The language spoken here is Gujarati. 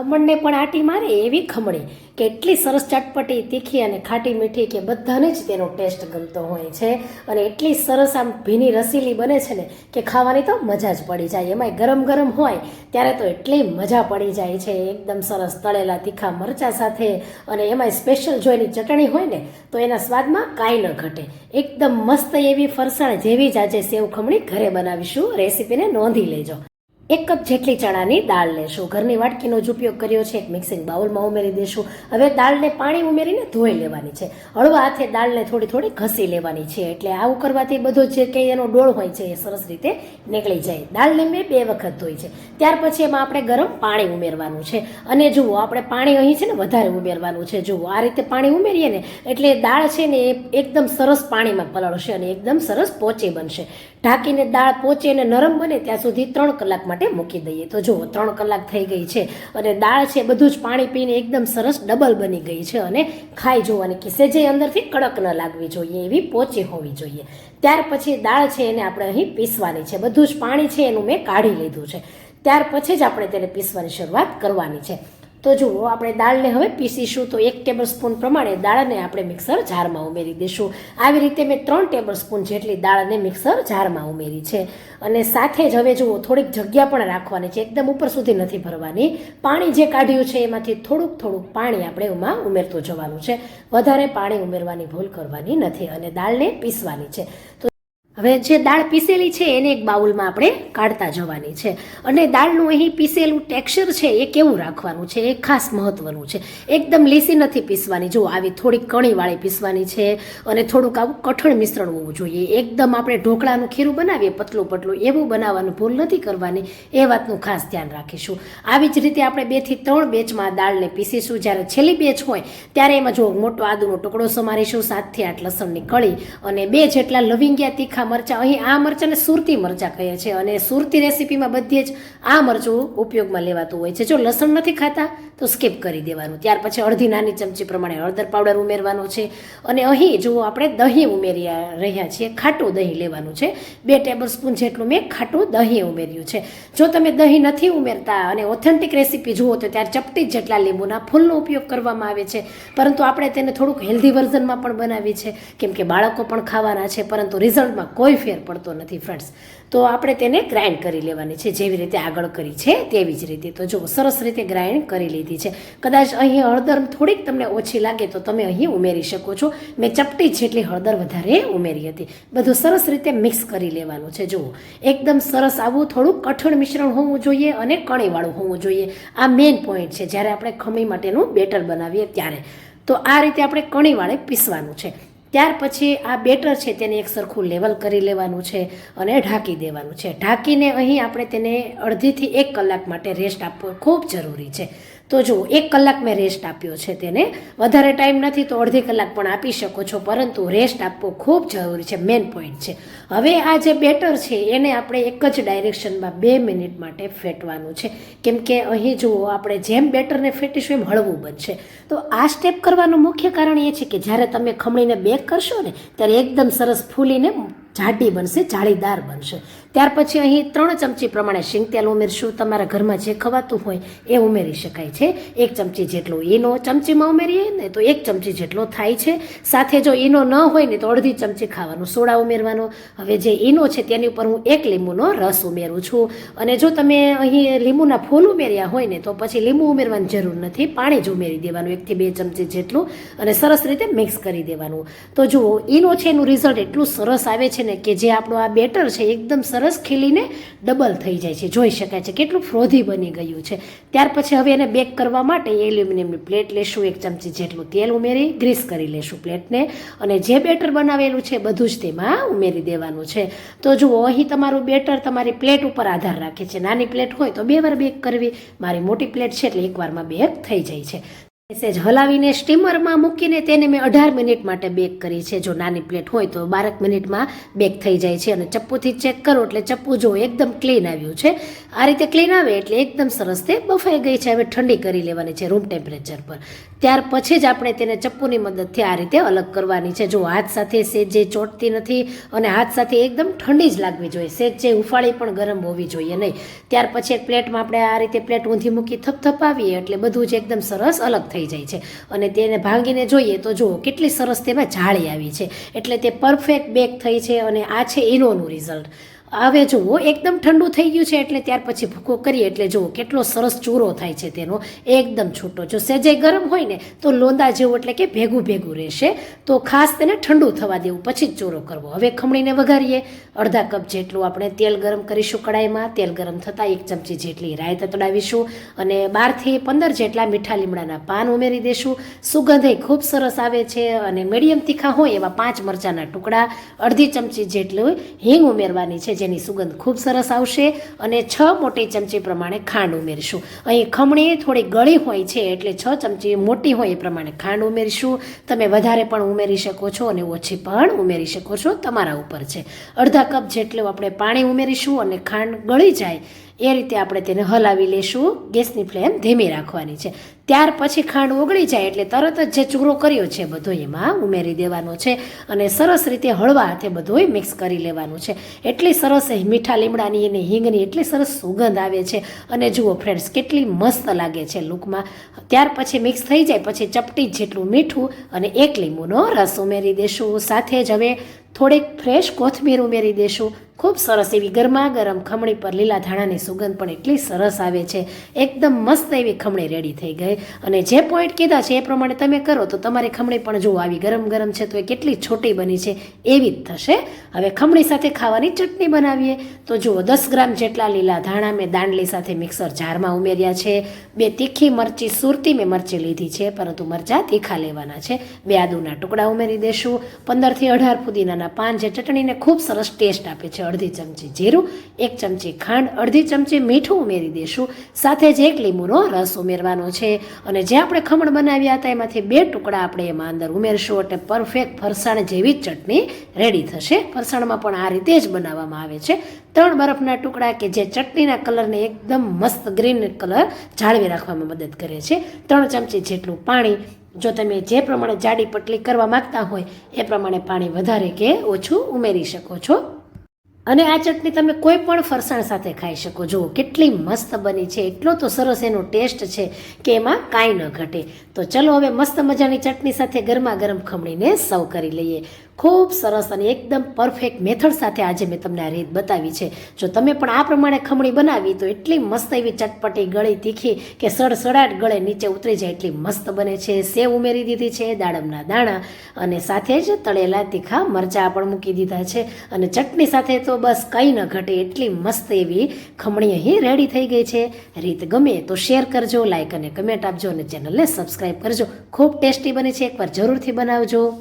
ખમણને પણ આટી મારે એવી ખમણી. કે એટલી સરસ ચટપટી, તીખી અને ખાટી મીઠી કે બધાને જ તેનો ટેસ્ટ ગમતો હોય છે. અને એટલી સરસ આમ ભીની રસીલી બને છે ને કે ખાવાની તો મજા જ પડી જાય. એમાંય ગરમ ગરમ હોય ત્યારે તો એટલી મજા પડી જાય છે. એકદમ સરસ તળેલા તીખા મરચા સાથે અને એમાંય સ્પેશિયલ જો એની ચટણી હોય ને તો એના સ્વાદમાં કાંઈ ન ઘટે. એકદમ મસ્ત એવી ફરસાણ જેવી જ આજે સેવ ખમણી ઘરે બનાવીશું. રેસીપીને નોંધી લેજો. એક કપ જેટલી ચણાની દાળ લેશું. ઘરની વાટકીનો જ ઉપયોગ કર્યો છે. એક મિક્સિંગ બાઉલમાં ઉમેરી દઈશું હવે દાળને પાણી ઉમેરીને ધોઈ લેવાની છે. હળવા હાથે દાળને થોડી થોડી ઘસી લેવાની છે. એટલે આવું કરવાથી બધો જે કંઈ એનો ડોળ હોય છે એ સરસ રીતે નીકળી જાય. દાળને મેં બે વખત ધોઈ છે. ત્યાર પછી એમાં આપણે ગરમ પાણી ઉમેરવાનું છે. અને જુઓ, આપણે પાણી અહીં છે ને વધારે ઉમેરવાનું છે. જુઓ, આ રીતે પાણી ઉમેરીએ ને એટલે દાળ છે ને એ એકદમ સરસ પાણીમાં પલળશે અને એકદમ સરસ પોચી બનશે. ઢાંકીને દાળ પોચે અને નરમ બને ત્યાં સુધી ત્રણ કલાક માટે મૂકી દઈએ. તો જુઓ, ત્રણ કલાક થઈ ગઈ છે અને દાળ છે બધું જ પાણી પીને એકદમ સરસ ડબલ બની ગઈ છે અને ખાઈ જોવાની કે સેજે અંદરથી કડક ન લાગવી જોઈએ, એવી પોચી હોવી જોઈએ. ત્યાર પછી દાળ છે એને આપણે અહીં પીસવાની છે. બધું જ પાણી છે એનું મેં કાઢી લીધું છે. ત્યાર પછી જ આપણે તેને પીસવાની શરૂઆત કરવાની છે. તો જુઓ, આપણે દાળને હવે પીસીશું. તો એક ટેબલ સ્પૂન પ્રમાણે દાળને આપણે મિક્સર જારમાં ઉમેરી દઈશું. આવી રીતે મેં ત્રણ ટેબલ સ્પૂન જેટલી દાળને મિક્સર જારમાં ઉમેરી છે. અને સાથે જ હવે જુઓ, થોડીક જગ્યા પણ રાખવાની છે. એકદમ ઉપર સુધી નથી ભરવાની. પાણી જે કાઢ્યું છે, એમાંથી થોડુંક થોડુંક પાણી આપણે એમાં ઉમેરતું જવાનું છે. વધારે પાણી ઉમેરવાની ભૂલ કરવાની નથી અને દાળને પીસવાની છે. તો હવે જે દાળ પીસેલી છે એને એક બાઉલમાં આપણે કાઢતા જવાની છે. અને દાળનું અહીં પીસેલું ટેક્સચર છે એ કેવું રાખવાનું છે? એ ખાસ મહત્વનું છે. એકદમ લીસી નથી પીસવાની. જો આવી થોડીક કણીવાળી પીસવાની છે અને થોડુંક આવું કઠણ મિશ્રણ હોવું જોઈએ. એકદમ આપણે ઢોકળાનું ખીરું બનાવીએ, પતલું પતલું, એવું બનાવવાનું ભૂલ નથી કરવાની. એ વાતનું ખાસ ધ્યાન રાખીશું. આવી જ રીતે આપણે બેથી ત્રણ બેચમાં દાળને પીસીશું. જ્યારે છેલ્લી બેચ હોય, ત્યારે એમાં જો મોટો આદુનો ટુકડો સમારીશું સાતથી આઠ લસણની કળી અને બે જેટલા લવિંગિયા તીખા મરચાં. અહીં આ મરચાંને સુરતી મરચાં કહે છે અને સુરતી રેસીપીમાં બધે જ આ મરચું ઉપયોગમાં લેવાતું હોય છે. જો લસણ નથી ખાતા, તો સ્કીપ કરી દેવાનું. ત્યાર પછી અડધી નાની ચમચી પ્રમાણે હળદર પાવડર ઉમેરવાનો છે. અને અહીં જુઓ આપણે દહીં ઉમેરી રહ્યા છીએ, ખાટું દહીં લેવાનું છે. બે ટેબલ સ્પૂન જેટલું મેં ખાટું દહીં ઉમેર્યું છે. જો તમે દહીં નથી ઉમેરતા અને ઓથેન્ટિક રેસીપી જુઓ, તો ત્યારે ચપટી જ જેટલા લીંબુના ફૂલનો ઉપયોગ કરવામાં આવે છે. પરંતુ આપણે તેને થોડુંક હેલ્ધી વર્ઝનમાં પણ બનાવી છે કેમ કે બાળકો પણ ખાવાના છે, પરંતુ રિઝલ્ટમાં કોઈ ફેર પડતો નથી ફ્રેન્ડ્સ તો આપણે તેને ગ્રાઇન્ડ કરી લેવાની છે, જેવી રીતે આગળ કરી છે, તેવી જ રીતે. તો જો સરસ રીતે ગ્રાઇન્ડ કરી લીધી છે. કદાચ અહીં હળદર થોડીક તમને ઓછી લાગે તો તમે અહીં ઉમેરી શકો છો. મેં ચપટી જેટલી હળદર વધારે ઉમેરી હતી. બધું સરસ રીતે મિક્સ કરી લેવાનું છે. જુઓ, એકદમ સરસ આવું થોડું કઠણ મિશ્રણ હોવું જોઈએ અને કણીવાળું હોવું જોઈએ. આ મેઇન પોઈન્ટ છે. જ્યારે આપણે ખમણી માટેનું બેટર બનાવીએ ત્યારે. તો આ રીતે આપણે કણીવાળે પીસવાનું છે. ત્યાર પછી આ બેટર છે તેને એક સરખું લેવલ કરી લેવાનું છે અને ઢાંકી દેવાનું છે. ઢાંકીને અહીં આપણે તેને અડધીથી એક કલાક માટે રેસ્ટ આપવો ખૂબ જરૂરી છે. તો જુઓ, એક કલાક મેં રેસ્ટ આપ્યો છે તેને. વધારે ટાઈમ નથી તો અડધી કલાક પણ આપી શકો છો, પરંતુ રેસ્ટ આપવો ખૂબ જરૂરી છે મેઇન પોઈન્ટ છે. હવે આ જે બેટર છે, એને આપણે એક જ ડાયરેક્શનમાં બે મિનિટ માટે ફેટવાનું છે. કેમ કે અહીં જુઓ, આપણે જેમ બેટરને ફેટીશું એમ હળવું બનશે. તો આ સ્ટેપ કરવાનું મુખ્ય કારણ એ છે કે જ્યારે તમે ખમણીને બેક કરશો ને, ત્યારે એકદમ સરસ ફૂલીને જાડી બનશે, જાળીદાર બનશે. ત્યાર પછી અહીં ત્રણ ચમચી પ્રમાણે શીંગ તેલ ઉમેરશું. તમારા ઘરમાં જે ખવાતું હોય એ ઉમેરી શકાય છે. એક ચમચી જેટલો ઈનો ચમચીમાં ઉમેરીએ ને તો એક ચમચી જેટલો થાય છે. સાથે જો ઈનો ન હોય ને તો અડધી ચમચી ખાવાનું સોડા ઉમેરવાનો. હવે જે ઈનો છે તેની ઉપર હું એક લીંબુનો રસ ઉમેરું છું. અને જો તમે અહીં લીંબુના ફૂલ ઉમેર્યા હોય ને તો પછી લીંબુ ઉમેરવાની જરૂર નથી. પાણી જ ઉમેરી દેવાનું એકથી બે ચમચી જેટલું. અને સરસ રીતે મિક્સ કરી દેવાનું. તો જુઓ, ઈનો છે એનું રિઝલ્ટ એટલું સરસ આવે છે ને કે જે આપણું આ બેટર છે, એકદમ સરસ ખીલીને ડબલ થઈ જાય છે. જોઈ શકાય છે. કેટલું ફ્રોધી બની ગયું છે. ત્યાર પછી હવે એને બેક કરવા માટે એલ્યુમિનિયમની પ્લેટ લેશું. એક ચમચી જેટલું તેલ ઉમેરી, ગ્રીસ કરી લેશું પ્લેટને. અને જે બેટર બનાવેલું છે બધું જ તેમાં ઉમેરી દેવાનું છે. તો જુઓ, અહીં તમારું બેટર તમારી પ્લેટ ઉપર આધાર રાખે છે. નાની પ્લેટ હોય તો બે વાર બેક કરવી. મારી મોટી પ્લેટ છે એટલે એકવારમાં બેક થઈ જાય છે. સેજ હલાવીને સ્ટીમરમાં મૂકીને તેને મેં અઢાર મિનિટ માટે બેક કરી છે. જો નાની પ્લેટ હોય તો બારક મિનિટમાં બેક થઈ જાય છે અને ચપ્પુથી ચેક કરો એટલે ચપ્પુ જો એકદમ ક્લીન આવ્યું છે. આ રીતે ક્લીન આવે એટલે એકદમ સરસ તે બફાઈ ગઈ છે. હવે ઠંડી કરી લેવાની છે રૂમ ટેમ્પરેચર પર. ત્યાર પછી જ આપણે તેને ચપ્પુની મદદથી આ રીતે અલગ કરવાની છે. જો હાથ સાથે સેજ ચોટતી નથી અને હાથ સાથે એકદમ ઠંડી જ લાગવી જોઈએ. સેજ જે ઉફાળી પણ ગરમ હોવી જોઈએ નહીં. ત્યાર પછી એક પ્લેટમાં આપણે આ રીતે પ્લેટ ઊંધી મૂકી થપથપાવીએ એટલે બધું જ એકદમ સરસ અલગ થઈ જાય છે. અને તેને ભાંગીને જોઈએ તો જુઓ કેટલી સરસ તેમાં જાળી આવી છે. એટલે તે પરફેક્ટ બેક થઈ છે અને આ છે ઇનોનું રિઝલ્ટ હવે જુઓ, એકદમ ઠંડુ થઈ ગયું છે એટલે ત્યાર પછી ભૂકો કરીએ એટલે જુઓ કેટલો સરસ ચૂરો થાય છે તેનો, એકદમ છૂટો. જો સેજે ગરમ હોય ને, તો લોંદા જેવું એટલે કે ભેગું ભેગું રહેશે. તો ખાસ તેને ઠંડુ થવા દેવું, પછી જ ચૂરો કરવો. હવે ખમણીને વઘારીએ. અડધા કપ જેટલું આપણે તેલ ગરમ કરીશું કડાઈમાં. તેલ ગરમ થતાં એક ચમચી જેટલી રાય તતડાવીશું અને બારથી પંદર જેટલા મીઠા લીમડાના પાન ઉમેરી દઈશું સુગંધ એ ખૂબ સરસ આવે છે અને મીડિયમ તીખા હોય એવા પાંચ મરચાંના ટુકડા, અડધી ચમચી જેટલું હિંગ ઉમેરવાની છે જેની સુગંધ ખૂબ સરસ આવશે અને છ મોટી ચમચી પ્રમાણે ખાંડ ઉમેરીશું. અહીં ખમણી થોડી ગળી હોય છે એટલે છ ચમચી મોટી હોય એ પ્રમાણે ખાંડ ઉમેરીશું. તમે વધારે પણ ઉમેરી શકો છો અને ઓછી પણ ઉમેરી શકો છો તમારા ઉપર છે. અડધા કપ જેટલું આપણે પાણી ઉમેરીશું અને ખાંડ ગળી જાય એ રીતે આપણે તેને હલાવી લેશું. ગેસની ફ્લેમ ધીમી રાખવાની છે. ત્યાર પછી ખાંડ ઓગળી જાય એટલે તરત જ જે ચૂરો કર્યો છે બધો એમાં ઉમેરી દેવાનો છે અને સરસ રીતે હળવા હાથે બધું મિક્સ કરી લેવાનું છે. એટલી સરસ મીઠા લીમડાની અને હિંગની એટલી સરસ સુગંધ આવે છે અને જુઓ ફ્રેન્ડ્સ, કેટલી મસ્ત લાગે છે લૂકમાં. ત્યાર પછી મિક્સ થઈ જાય, પછી ચપટી જેટલું મીઠું અને એક લીંબુનો રસ ઉમેરી દેશું. સાથે જ હવે થોડીક ફ્રેશ કોથમીર ઉમેરી દેશું. ખૂબ સરસ એવી ગરમા ગરમ ખમણી પર લીલા ધાણાની સુગંધ પણ એટલી સરસ આવે છે. એકદમ મસ્ત એવી ખમણી રેડી થઈ ગઈ. અને જે પોઈન્ટ કીધા છે એ પ્રમાણે તમે કરો તો તમારી ખમણી પણ જુઓ આવી ગરમ ગરમ છે તો એ કેટલી છોટી બની છે એવી જ થશે. હવે ખમણી સાથે ખાવાની ચટણી બનાવીએ. તો જુઓ, દસ ગ્રામ જેટલા લીલા ધાણા મેં દાંડલી સાથે મિક્સર જારમાં ઉમેર્યા છે. બે તીખી મરચી, સુરતી મેં મરચી લીધી છે, પરંતુ મરચાં તીખા લેવાના છે. બે આદુના ટુકડા ઉમેરી દેશું. પંદરથી અઢાર ફુદીનાના પાન જે ચટણીને ખૂબ સરસ ટેસ્ટ આપે છે, અડધી ચમચી જીરું, એક ચમચી ખાંડ, અડધી ચમચી મીઠું ઉમેરી દેશું. સાથે જ એક લીંબુનો રસ ઉમેરવાનો છે. અને જે આપણે ખમણ બનાવ્યા હતા, એમાંથી બે ટુકડા આપણે એમાં અંદર ઉમેરશું એટલે પરફેક્ટ ફરસાણ જેવી જ ચટણી રેડી થશે. ફરસાણમાં પણ આ રીતે જ બનાવવામાં આવે છે. ત્રણ બરફના ટુકડા કે જે ચટણીના કલરને એકદમ મસ્ત ગ્રીન કલર જાળવી રાખવામાં મદદ કરે છે. ત્રણ ચમચી જેટલું પાણી જો તમે જે પ્રમાણે જાડી પટલી કરવા માંગતા હોય, એ પ્રમાણે પાણી વધારે કે ઓછું ઉમેરી શકો છો. અને આ ચટણી તમે કોઈ પણ ફરસાણ સાથે ખાઈ શકો. જુઓ, કેટલી મસ્ત બની છે. એટલો તો સરસ એનો ટેસ્ટ છે કે એમાં કાંઈ ન ઘટે. તો ચલો હવે મસ્ત મજાની ચટણી સાથે ગરમા ગરમ ખમણીને સર્વ કરી લઈએ. ખૂબ સરસ અને એકદમ પરફેક્ટ મેથડ સાથે આજે મેં તમને આ રીત બતાવી છે. જો તમે પણ આ પ્રમાણે ખમણી બનાવી, તો એટલી મસ્ત એવી ચટપટી ગળી તીખી કે સડસડાટ ગળે નીચે ઉતરી જાય એટલી મસ્ત બને છે. સેવ ઉમેરી દીધી છે, દાડમના દાણા અને સાથે જ તળેલા તીખા મરચાં પણ મૂકી દીધા છે. અને ચટણી સાથે તો બસ કંઈ ન ઘટે એટલી મસ્ત એવી ખમણી અહીં રેડી થઈ ગઈ છે. રીત ગમે તો શેર કરજો લાઇક અને કમેન્ટ આપજો અને ચેનલને સબસ્ક્રાઈબ કરજો. ખૂબ ટેસ્ટી બની છે, એકવાર જરૂરથી બનાવજો.